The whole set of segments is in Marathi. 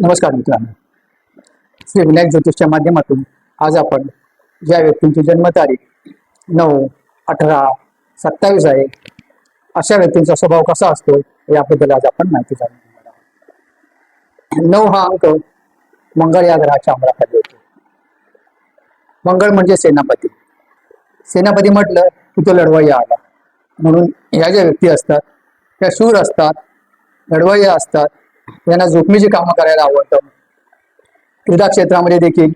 नमस्कार मित्रांनो. श्री विनायक ज्योतिषच्या माध्यमातून आज आपण ज्या व्यक्तींची जन्मतारीख नऊ अठरा सत्तावीस आहे अशा व्यक्तींचा स्वभाव कसा असतो याबद्दल आज आपण माहिती जाणून घेणार आहोत. नऊ हा अंक मंगळ या ग्रहाच्या अमलाखाली होतो मंगळ म्हणजे सेनापती. सेनापती म्हटलं की तो लढवय्या आला. म्हणून या ज्या व्यक्ती असतात त्या शूर असतात लढवय्या असतात यांना जोखमीची कामं करायला आवडतं. क्रीडा क्षेत्रामध्ये देखील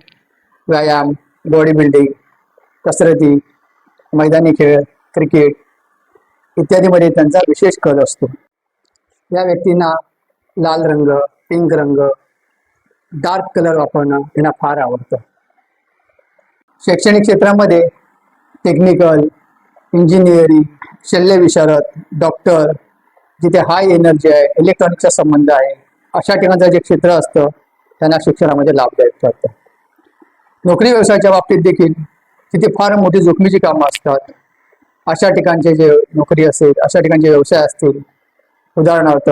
व्यायाम बॉडी बिल्डिंग कसरती मैदानी खेळ क्रिकेट इत्यादीमध्ये त्यांचा विशेष कल असतो. या व्यक्तींना लाल रंग पिंक रंग डार्क कलर वापरणं यांना फार आवडतं. शैक्षणिक क्षेत्रामध्ये टेक्निकल इंजिनिअरिंग शल्यविशारद डॉक्टर जिथे हाय एनर्जी आहे इलेक्ट्रॉनिकचा संबंध आहे अशा ठिकाणचं जे क्षेत्र असतं त्यांना शिक्षणामध्ये लाभदायक ठरतं. नोकरी व्यवसायाच्या बाबतीत देखील तिथे फार मोठी जोखमीची कामं असतात. अशा ठिकाणचे जे नोकरी असेल अशा ठिकाणचे व्यवसाय असतील उदाहरणार्थ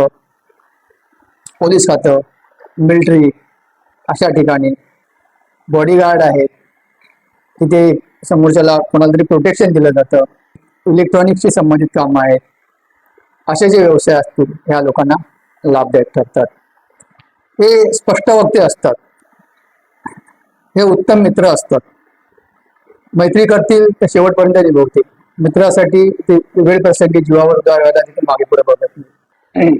पोलीस खातं मिलिटरी अशा ठिकाणी बॉडीगार्ड आहेत. तिथे समोरच्याला कोणाला तरी प्रोटेक्शन दिलं जातं. इलेक्ट्रॉनिक्सशी संबंधित कामं आहेत. असे जे व्यवसाय असतील ह्या लोकांना लाभदायक ठरतात. हे स्पष्ट वक्ते असतात. हे उत्तम मित्र असतात. मैत्री करतील तर शेवटपर्यंत निभवतील. मित्रासाठी ते वेळ प्रसंगी जीवावर तिथे मागे पुढे बघत नाही.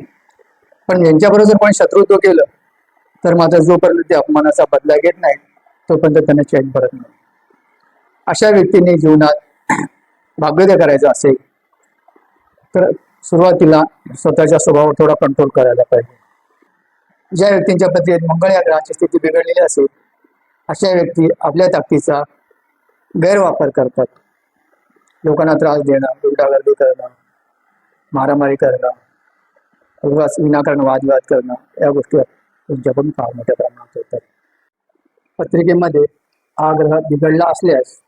पण यांच्याबरोबर जर कोणी शत्रुत्व केलं तर मात्र जोपर्यंत ते अपमानाचा बदला घेत नाही तोपर्यंत त्यांना चैन पडत नाही. अशा व्यक्तीने जीवनात भाग्योदय करायचं असेल तर सुरुवातीला स्वतःच्या स्वभावावर थोडा कंट्रोल करायला पाहिजे. ज्या व्यक्तींच्या पत्नीत मंगळ या ग्रहाची स्थिती बिघडलेली असेल अशा व्यक्ती आपल्या ताकदीचा गैरवापर करतात. लोकांना त्रास देणं गुंडागर्दी करणं मारामारी करणं उगाच विनाकारण वादविवाद करणं या गोष्टी त्यांच्याकडून फार मोठ्या प्रमाणात होतात. पत्रिकेमध्ये हा ग्रह बिघडला असल्यास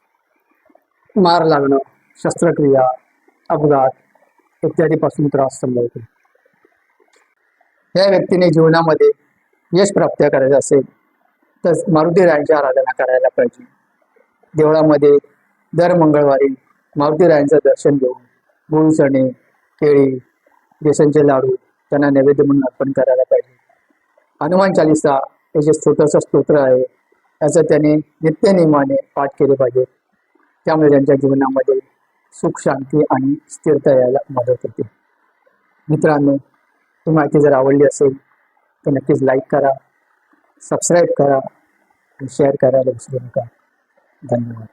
मार लागणं शस्त्रक्रिया अपघात इत्यादीपासून त्रास संभवतो. या व्यक्तीने जीवनामध्ये यश प्राप्त करायचं असेल तर मारुती रायांची आराधना करायला पाहिजे. देवळामध्ये दर मंगळवारी मारुती रायांचं दर्शन घेऊन गुळ चणे केळी बेसनचे लाडू त्यांना नैवेद्य म्हणून अर्पण करायला पाहिजे. हनुमान चालिसा हे जे स्तोत्राचं स्तोत्र आहे त्याचं त्याने नित्यनियमाने पाठ केले पाहिजे. त्यामुळे त्यांच्या जीवनामध्ये सुख शांती आणि स्थिरता यायला मदत होते. मित्रांनो ही माहिती जर आवडली असेल तर नक्कीच लाईक करा सबस्क्राईब करा आणि शेअर करायला विसरू नका. धन्यवाद.